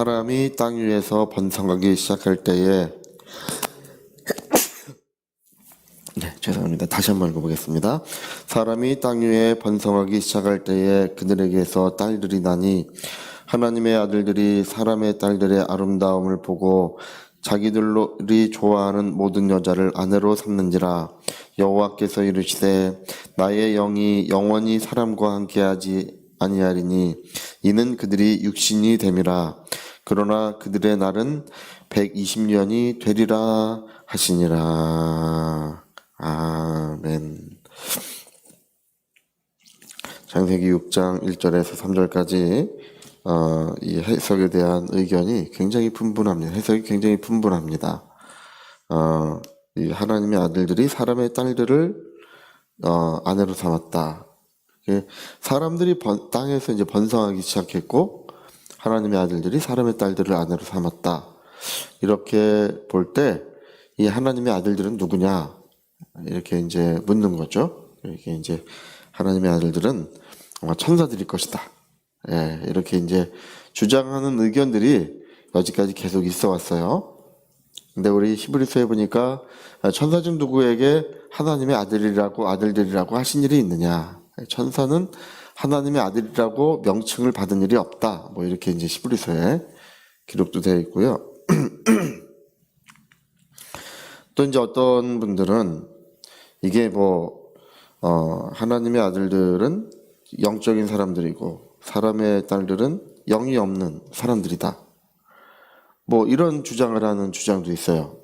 사람이 땅 위에서 번성하기 시작할 때에 네, 죄송합니다. 다시 한번 읽어보겠습니다. 사람이 땅 위에 번성하기 시작할 때에 그들에게서 딸들이 나니 하나님의 아들들이 사람의 딸들의 아름다움을 보고 자기들이 좋아하는 모든 여자를 아내로 삼는지라 여호와께서 이르시되 나의 영이 영원히 사람과 함께하지 아니하리니 이는 그들이 육신이 됨이라 그러나 그들의 날은 120년이 되리라 하시니라 아멘 창세기 6장 1절에서 3절까지 어, 이 해석에 대한 의견이 굉장히 분분합니다. 해석이 굉장히 분분합니다. 어, 이 하나님의 아들들이 사람의 딸들을 어, 아내로 삼았다. 이게 사람들이 번- 땅에서 이제 번성하기 시작했고 하나님의 아들들이 사람의 딸들을 아내로 삼았다. 이렇게 볼 때 이 하나님의 아들들은 누구냐 이렇게 이제 묻는 거죠. 이렇게 이제 하나님의 아들들은 천사들일 것이다. 예, 이렇게 이제 주장하는 의견들이 여지까지 계속 있어 왔어요. 근데 우리 히브리서에 보니까 천사 중 누구에게 하나님의 아들이라고 아들들이라고 하신 일이 있느냐? 천사는 하나님의 아들이라고 명칭을 받은 일이 없다. 뭐 이렇게 이제 히브리서에 기록도 되어 있고요. 또 이제 어떤 분들은 이게 뭐 어, 하나님의 아들들은 영적인 사람들이고 사람의 딸들은 영이 없는 사람들이다. 뭐 이런 주장을 하는 주장도 있어요.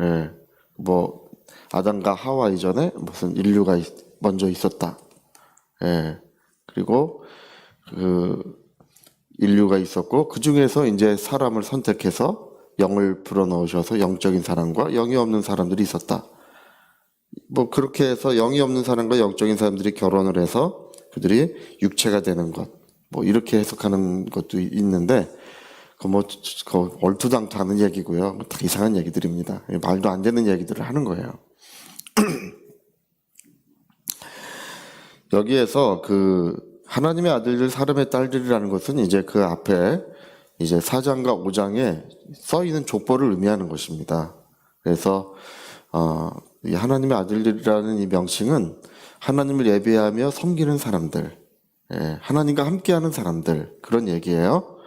예. 뭐 아담과 하와 이전에 무슨 인류가 있- 먼저 있었다. 예. 그리고 그 인류가 있었고 그 중에서 이제 사람을 선택해서 영을 불어넣으셔서 영적인 사람과 영이 없는 사람들이 있었다. 뭐 그렇게 해서 영이 없는 사람과 영적인 사람들이 결혼을 해서 그들이 육체가 되는 것. 뭐 이렇게 해석하는 것도 있는데 그뭐 그 얼토당토하는 얘기고요. 다 이상한 얘기들입니다. 말도 안 되는 얘기들을 하는 거예요. 여기에서 그 하나님의 아들들 사람의 딸들이라는 것은 이제 그 앞에 이제 4장과 5장에 써 있는 족보를 의미하는 것입니다. 그래서 어, 이 하나님의 아들들이라는 이 명칭은 하나님을 예배하며 섬기는 사람들, 예, 하나님과 함께하는 사람들 그런 얘기예요.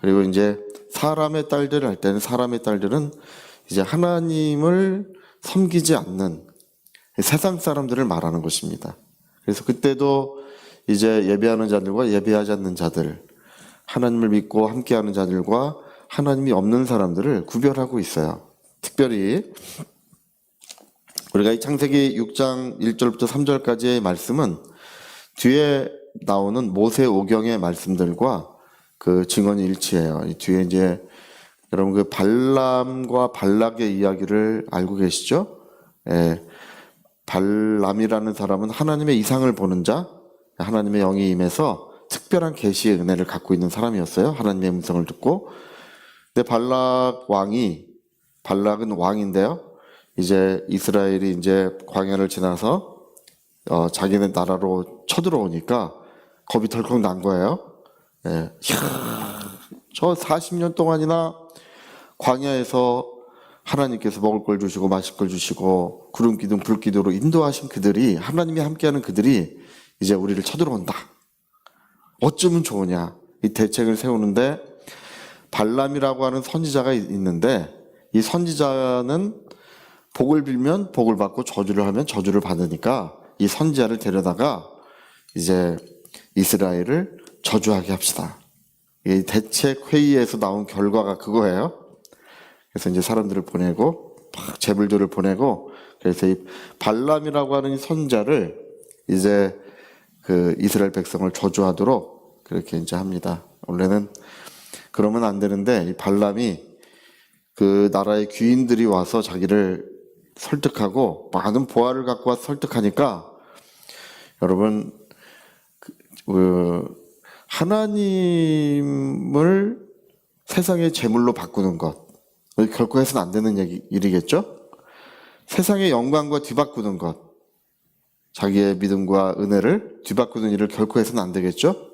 그리고 이제 사람의 딸들 할 때는 사람의 딸들은 이제 하나님을 섬기지 않는 세상 사람들을 말하는 것입니다. 그래서 그때도 이제 예배하는 자들과 예배하지 않는 자들, 하나님을 믿고 함께하는 자들과 하나님이 없는 사람들을 구별하고 있어요. 특별히 우리가 이 창세기 6장 1절부터 3절까지의 말씀은 뒤에 나오는 모세 오경의 말씀들과 그 증언이 일치해요. 이 뒤에 이제 여러분 그 발람과 발락의 이야기를 알고 계시죠? 예. 발람이라는 사람은 하나님의 이상을 보는 자, 하나님의 영이 임해서 특별한 계시의 은혜를 갖고 있는 사람이었어요. 하나님의 음성을 듣고. 근데 발락 왕이 발락은 왕인데요. 이제 이스라엘이 이제 광야를 지나서 어, 자기네 나라로 쳐들어오니까 겁이 덜컥 난 거예요. 예. 이야, 저 40년 동안이나 광야에서 하나님께서 먹을 걸 주시고 마실 걸 주시고 구름 기둥 불 기둥으로 인도하신 그들이 하나님이 함께하는 그들이 이제 우리를 쳐들어온다. 어쩌면 좋으냐 이 대책을 세우는데 발람이라고 하는 선지자가 있- 있는데 이 선지자는 복을 빌면 복을 받고 저주를 하면 저주를 받으니까 이 선지자를 데려다가 이제 이스라엘을 저주하게 합시다. 이 대책 회의에서 나온 결과가 그거예요. 그래서 이제 사람들을 보내고 막 제불들을 보내고 그래서 이 발람이라고 하는 이 선자를 이제 그 이스라엘 백성을 저주하도록 그렇게 이제 합니다. 원래는 그러면 안 되는데 이 발람이 그 나라의 귀인들이 와서 자기를 설득하고 많은 보화를 갖고 와서 설득하니까 여러분 그, 그 하나님을 세상의 제물로 바꾸는 것 결코 해서는 안 되는 얘기, 일이겠죠? 세상의 영광과 뒤바꾸는 것 자기의 믿음과 은혜를 뒤바꾸는 일을 결코 해서는 안 되겠죠?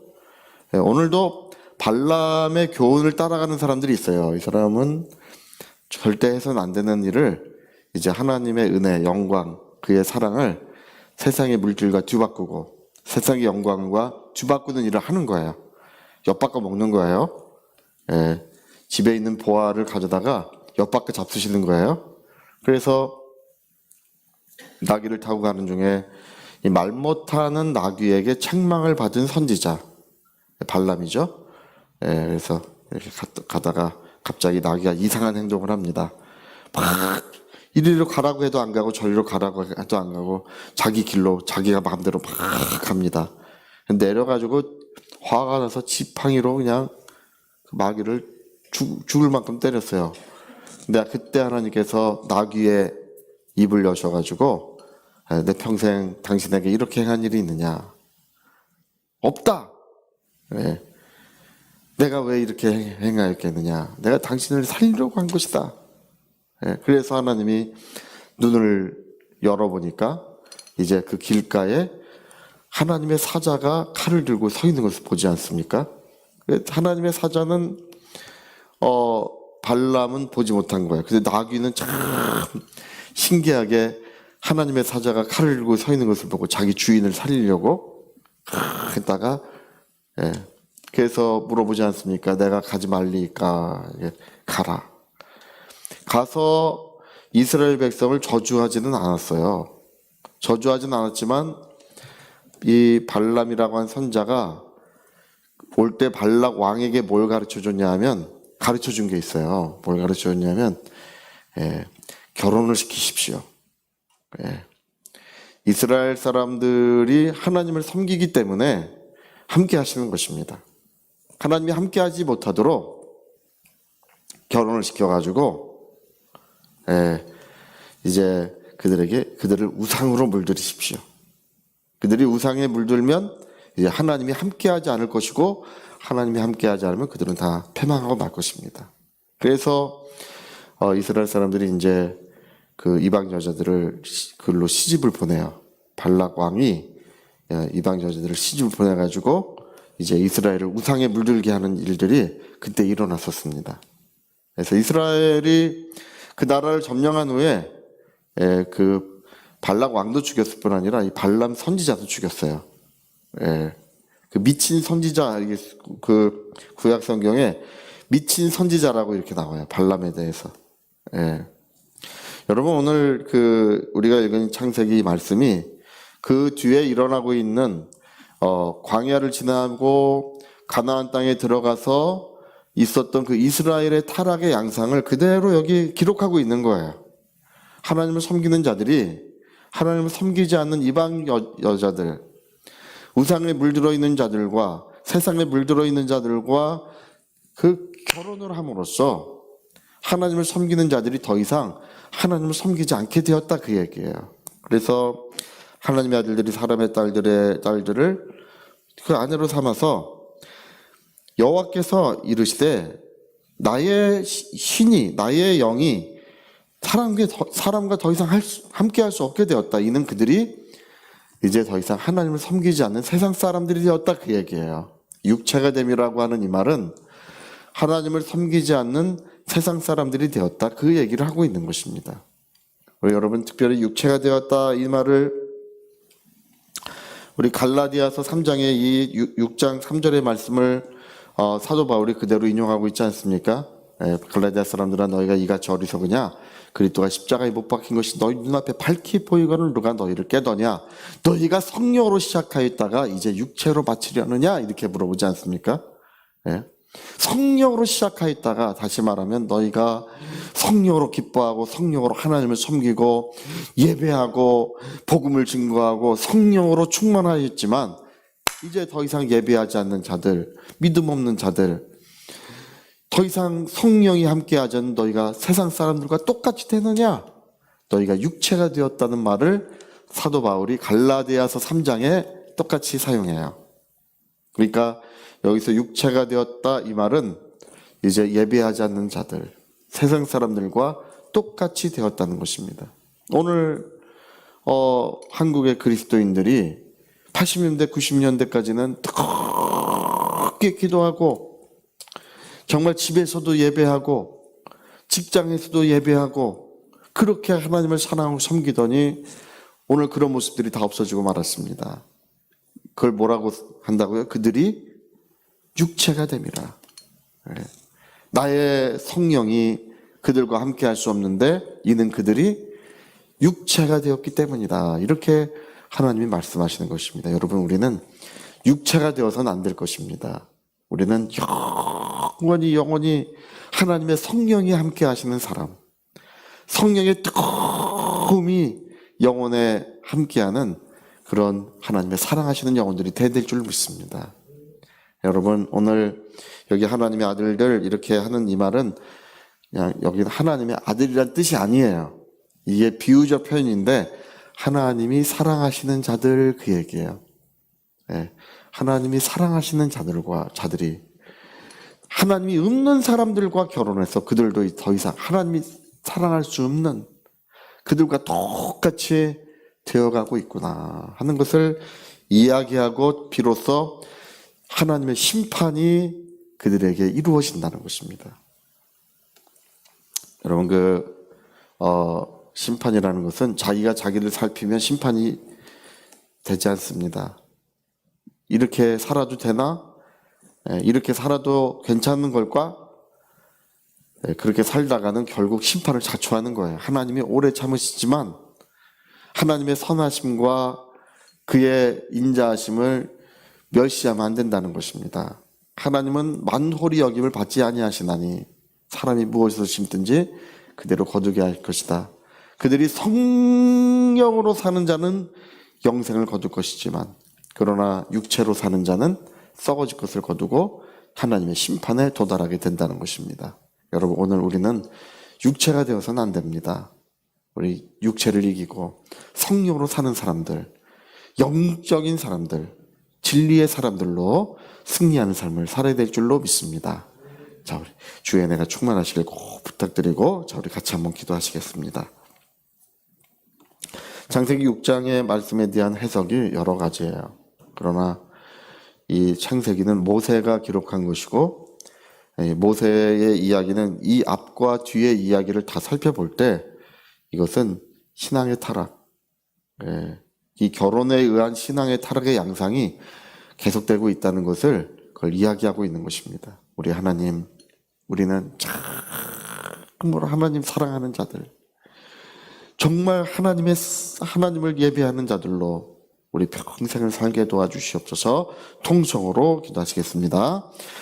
예, 오늘도 발람의 교훈을 따라가는 사람들이 있어요. 이 사람은 절대 해서는 안 되는 일을 이제 하나님의 은혜, 영광, 그의 사랑을 세상의 물질과 뒤바꾸고 세상의 영광과 뒤바꾸는 일을 하는 거예요. 엿바꿔 먹는 거예요. 예, 집에 있는 보화를 가져다가 엿바꿔 잡수시는 거예요. 그래서 나귀를 타고 가는 중에 이말 못하는 나귀에게 책망을 받은 선지자 발람이죠. 예, 그래서 이렇게 가- 가다가 갑자기 나귀가 이상한 행동을 합니다. 막 이리로 가라고 해도 안 가고 저리로 가라고 해도 안 가고 자기 길로 자기가 마음대로 막 갑니다. 내려가지고 화가 나서 지팡이로 그냥 그 마귀를 죽, 죽을 만큼 때렸어요. 근데 그때 하나님께서 나귀의 입을 여셔가지고 아, 내 평생 당신에게 이렇게 행한 일이 있느냐? 없다. 예. 내가 왜 이렇게 행- 행하였겠느냐? 내가 당신을 살리려고 한 것이다. 예, 그래서 하나님이 눈을 열어보니까 이제 그 길가에 하나님의 사자가 칼을 들고 서 있는 것을 보지 않습니까? 그 하나님의 사자는 어 발람은 보지 못한 거예요. 근데 나귀는 참 신기하게 하나님의 사자가 칼을 들고 서 있는 것을 보고 자기 주인을 살리려고 했다가 예. 그래서 물어보지 않습니까? 내가 가지 말리까 예, 가라. 가서 이스라엘 백성을 저주하지는 않았어요. 저주하지는 않았지만 이 발람이라고 한 선자가 올 때 발락 왕에게 뭘 가르쳐 줬냐 하면 가르쳐 준 게 있어요. 뭘 가르쳐 줬냐면 예, 결혼을 시키십시오. 예. 이스라엘 사람들이 하나님을 섬기기 때문에 함께 하시는 것입니다. 하나님이 함께 하지 못하도록 결혼을 시켜가지고, 예, 이제 그들에게, 그들을 우상으로 물들이십시오. 그들이 우상에 물들면 이제 하나님이 함께 하지 않을 것이고, 하나님이 함께 하지 않으면 그들은 다 패망하고 말 것입니다. 그래서, 어, 이스라엘 사람들이 이제 그 이방 여자들을 시- 글로 시집을 보내요. 발락 왕이 예, 이방 여자들을 시집을 보내가지고 이제 이스라엘을 우상에 물들게 하는 일들이 그때 일어났었습니다. 그래서 이스라엘이 그 나라를 점령한 후에 예, 그 발락 왕도 죽였을 뿐 아니라 이 발람 선지자도 죽였어요. 예, 그 미친 선지자 그 구약 성경에 미친 선지자라고 이렇게 나와요. 발람에 대해서. 예. 여러분 오늘 그 우리가 읽은 창세기 말씀이 그 뒤에 일어나고 있는 어 광야를 지나고 가나안 땅에 들어가서 있었던 그 이스라엘의 타락의 양상을 그대로 여기 기록하고 있는 거예요. 하나님을 섬기는 자들이 하나님을 섬기지 않는 이방 여, 여자들, 우상에 물들어 있는 자들과 세상에 물들어 있는 자들과 그 결혼을 함으로써 하나님을 섬기는 자들이 더 이상 하나님을 섬기지 않게 되었다 그 얘기예요. 그래서 하나님의 아들들이 사람의 딸들의 딸들을 그 아내로 삼아서 여호와께서 이르시되 나의 시- 신이 나의 영이 사람과 더, 이상 함께 할 수 없게 되었다. 이는 그들이 이제 더 이상 하나님을 섬기지 않는 세상 사람들이 되었다 그 얘기예요. 육체가 됨이라고 하는 이 말은 하나님을 섬기지 않는 세상 사람들이 되었다 그 얘기를 하고 있는 것입니다. 우리 여러분 특별히 육체가 되었다 이 말을 우리 갈라디아서 3장의 이 6장 3절의 말씀을 어, 사도 바울이 그대로 인용하고 있지 않습니까? 예, 갈라디아 사람들아 너희가 이같이 어리석으냐 그리스도가 십자가에 못 박힌 것이 너희 눈앞에 밝히 보이거늘 누가 너희를 깨더냐 너희가 성령으로 시작하였다가 이제 육체로 바치려느냐 이렇게 물어보지 않습니까? 예. 성령으로 시작하였다가 다시 말하면 너희가 성령으로 기뻐하고 성령으로 하나님을 섬기고 예배하고 복음을 증거하고 성령으로 충만하였지만 이제 더 이상 예배하지 않는 자들, 믿음 없는 자들, 더 이상 성령이 함께하지 않는 너희가 세상 사람들과 똑같이 되느냐? 너희가 육체가 되었다는 말을 사도 바울이 갈라디아서 3장에 똑같이 사용해요. 그러니까 여기서 육체가 되었다 이 말은 이제 예배하지 않는 자들, 세상 사람들과 똑같이 되었다는 것입니다. 오늘 어, 한국의 그리스도인들이 80년대, 90년대까지는 뜨겁게 기도하고 정말 집에서도 예배하고 직장에서도 예배하고 그렇게 하나님을 사랑하고 섬기더니 오늘 그런 모습들이 다 없어지고 말았습니다. 그걸 뭐라고 한다고요? 그들이 육체가 됨이라. 예. 나의 성령이 그들과 함께 할 수 없는데 이는 그들이 육체가 되었기 때문이다. 이렇게 하나님이 말씀하시는 것입니다. 여러분, 우리는 육체가 되어서는 안 될 것입니다. 우리는 영원히 영원히 하나님의 성령이 함께 하시는 사람, 성령의 뜨거움이 영혼에 함께하는 그런 하나님의 사랑하시는 영혼들이 되될 줄 믿습니다. 여러분, 오늘 여기 하나님의 아들들 이렇게 하는 이 말은 그냥 여기는 하나님의 아들이란 뜻이 아니에요. 이게 비유적 표현인데 하나님이 사랑하시는 자들 그 얘기예요. 예, 하나님이 사랑하시는 자들과 자들이 하나님이 없는 사람들과 결혼해서 그들도 더 이상 하나님이 사랑할 수 없는 그들과 똑같이 되어가고 있구나 하는 것을 이야기하고 비로소 하나님의 심판이 그들에게 이루어진다는 것입니다. 여러분 그 어, 심판이라는 것은 자기가 자기를 살피면 심판이 되지 않습니다. 이렇게 살아도 되나? 예, 이렇게 살아도 괜찮은 걸까? 예, 그렇게 살다가는 결국 심판을 자초하는 거예요. 하나님이 오래 참으시지만 하나님의 선하심과 그의 인자하심을 멸시하면 안 된다는 것입니다. 하나님은 만홀히 여김을 받지 아니하시나니 사람이 무엇에서 심든지 그대로 거두게 할 것이다. 그들이 성령으로 사는 자는 영생을 거둘 것이지만 그러나 육체로 사는 자는 썩어질 것을 거두고 하나님의 심판에 도달하게 된다는 것입니다. 여러분 오늘 우리는 육체가 되어서는 안 됩니다. 우리 육체를 이기고 성령으로 사는 사람들, 영적인 사람들, 진리의 사람들로 승리하는 삶을 살아야 될 줄로 믿습니다. 자, 우리 주의 내가 충만하시길 꼭 부탁드리고, 자, 우리 같이 한번 기도하시겠습니다. 창세기 6장의 말씀에 대한 해석이 여러 가지예요. 그러나 이 창세기는 모세가 기록한 것이고, 이 모세의 이야기는 이 앞과 뒤의 이야기를 다 살펴볼 때 이것은 신앙의 타락, 예, 이 결혼에 의한 신앙의 타락의 양상이 계속되고 있다는 것을 그걸 이야기하고 있는 것입니다. 우리 하나님, 우리는 참으로 하나님 사랑하는 자들, 정말 하나님의 하나님을 예배하는 자들로 우리 평생을 살게 도와주시옵소서. 통성으로 기도하시겠습니다.